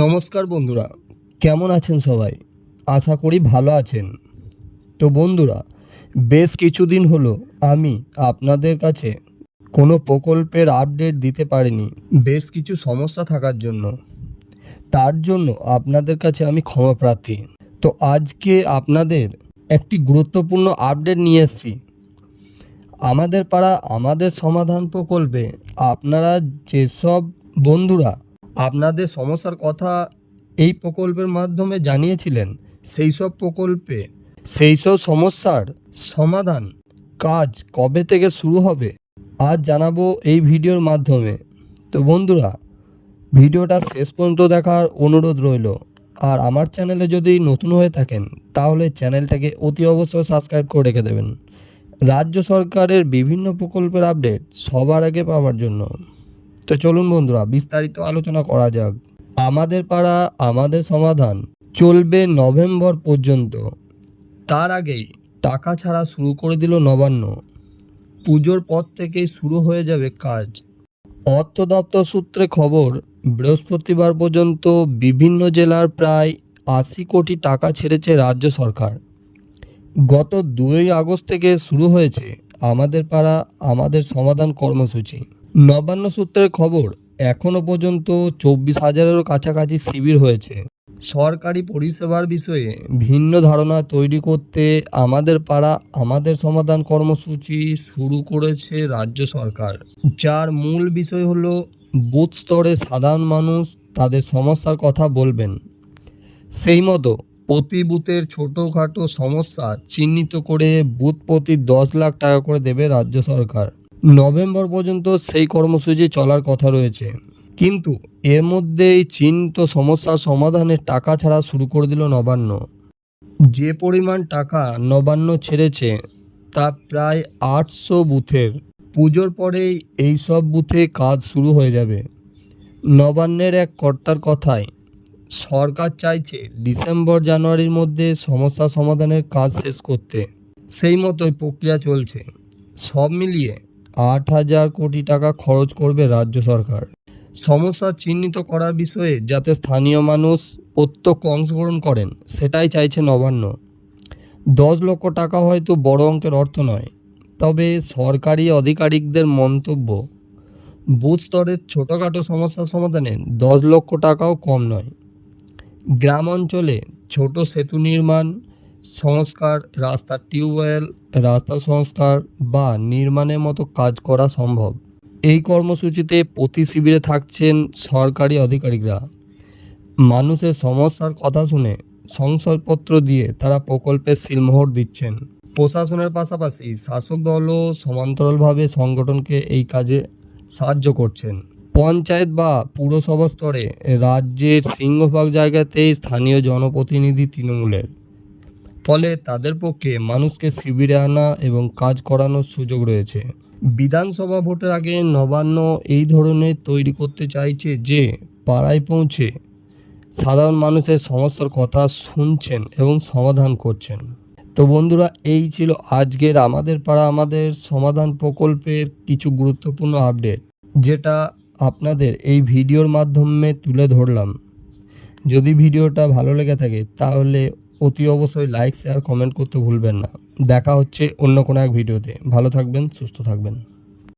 নমস্কার বন্ধুরা, কেমন আছেন সবাই? আশা করি ভালো আছেন। তো বন্ধুরা, বেশ কিছুদিন হলো আমি আপনাদের কাছে কোনো প্রকল্পের আপডেট দিতে পারিনি, বেশ কিছু সমস্যা থাকার জন্য। তার জন্য আপনাদের কাছে আমি ক্ষমা প্রার্থী। তো আজকে আপনাদের একটি গুরুত্বপূর্ণ আপডেট নিয়ে এসেছি। আমাদের পাড়া, আমাদের সমাধান প্রকল্পে আপনারা যেসব বন্ধুরা আপনাদের সমস্যার কথা এই প্রকল্পের মাধ্যমে জানিয়েছিলেন সেই সব প্রকল্পে সেই সব সমস্যার সমাধান কাজ কবে থেকে শুরু হবে, আজ জানাব এই ভিডিওর মাধ্যমে। তো বন্ধুরা, ভিডিওটা শেষ পর্যন্ত দেখার অনুরোধ রইল। আর আমার চ্যানেলে যদি নতুন হয়ে থাকেন, তাহলে চ্যানেলটাকে অতি অবশ্যই সাবস্ক্রাইব করে রেখে দেবেন। রাজ্য সরকারের বিভিন্ন প্রকল্পের আপডেট সবার আগে পাওয়ার জন্য। তো চলুন বন্ধুরা, বিস্তারিত আলোচনা করা যাক। আমাদের পাড়া, আমাদের সমাধান চলবে নভেম্বর পর্যন্ত। তার আগেই টাকা ছাড়া শুরু করে দিল নবান্ন। পুজোর পর থেকেই শুরু হয়ে যাবে কাজ। অর্থ দপ্তর সূত্রে খবর, বৃহস্পতিবার পর্যন্ত বিভিন্ন জেলার প্রায় আশি কোটি টাকা ছেড়েছে রাজ্য সরকার। গত দুই আগস্ট থেকে শুরু হয়েছে আমাদের পাড়া, আমাদের সমাধান কর্মসূচি। নবান্ন সূত্রের খবর এখনও পর্যন্ত চব্বিশ হাজারেরও কাছাকাছি শিবির হয়েছে। সরকারি পরিষেবার বিষয়ে ভিন্ন ধারণা তৈরি করতে আমাদের পাড়া আমাদের সমাধান কর্মসূচি শুরু করেছে রাজ্য সরকার। যার মূল বিষয় হল, বুথ স্তরে সাধারণ মানুষ তাদের সমস্যার কথা বলবেন। সেই মতো প্রতি বুথের ছোটোখাটো সমস্যা চিহ্নিত করে বুথ প্রতি দশ লাখ টাকা করে দেবে রাজ্য সরকার। নভেম্বর পর্যন্ত সেই কর্মসূচি চলার কথা রয়েছে। কিন্তু এর মধ্যেই চীন তো সমস্যার সমাধানের টাকা ছাড়া শুরু করে দিল নবান্ন। যে পরিমাণ টাকা নবান্ন ছেড়েছে, তা প্রায় আটশো বুথের। পুজোর পরেই এই সব বুথে কাজ শুরু হয়ে যাবে। নবান্নের এক কর্তার কথায়, সরকার চাইছে ডিসেম্বর জানুয়ারির মধ্যে সমস্যা সমাধানের কাজ শেষ করতে। সেই মতোই প্রক্রিয়া চলছে। সব মিলিয়ে আট হাজার কোটি টাকা খরচ করবে রাজ্য সরকার। সমস্যা চিহ্নিত করার বিষয়ে যাতে স্থানীয় মানুষ প্রত্যক্ষ অংশগ্রহণ করেন, সেটাই চাইছে নবান্ন। দশ লক্ষ টাকা হয়তো বড় অঙ্কের অর্থ নয়, তবে সরকারি আধিকারিকদের মন্তব্য, বুথ স্তরের ছোটোখাটো সমস্যা সমাধানে দশ লক্ষ টাকাও কম নয়। গ্রাম অঞ্চলে ছোট সেতু নির্মাণ সংস্কার, রাস্তার টিউবওয়েল, রাস্তা সংস্কার বা নির্মাণের মতো কাজ করা সম্ভব। এই কর্মসূচিতে প্রতি শিবিরে থাকছেন সরকারি আধিকারিকরা। মানুষের সমস্যার কথা শুনে সংসদপত্র দিয়ে তারা প্রকল্পের সিলমোহর দিচ্ছেন। প্রশাসনের পাশাপাশি শাসক দলও সমান্তরালভাবে সংগঠনকে এই কাজে সাহায্য করছেন। পঞ্চায়েত বা পুরসভা স্তরে রাজ্যের সিংহভাগ জায়গাতেই স্থানীয় জনপ্রতিনিধি তৃণমূলের। ফলে তাদের পক্ষে মানুষকে শিবিরে আনা এবং কাজ করানোর সুযোগ রয়েছে। বিধানসভা ভোটের আগে নবান্ন এই ধরনের তৈরি করতে চাইছে যে পাড়ায় পৌঁছে সাধারণ মানুষের সমস্যার কথা শুনছেন এবং সমাধান করছেন। তো বন্ধুরা, এই ছিল আজকের আমাদের পাড়া, আমাদের সমাধান প্রকল্পের কিছু গুরুত্বপূর্ণ আপডেট, যেটা আপনাদের এই ভিডিওর মাধ্যমে তুলে ধরলাম। যদি ভিডিওটা ভালো লেগে থাকে, তাহলে অতি অবশ্যই লাইক শেয়ার কমেন্ট করতে ভুলবেন না। দেখা হচ্ছে অন্য কোনো এক ভিডিওতে ভালো থাকবেন, সুস্থ থাকবেন।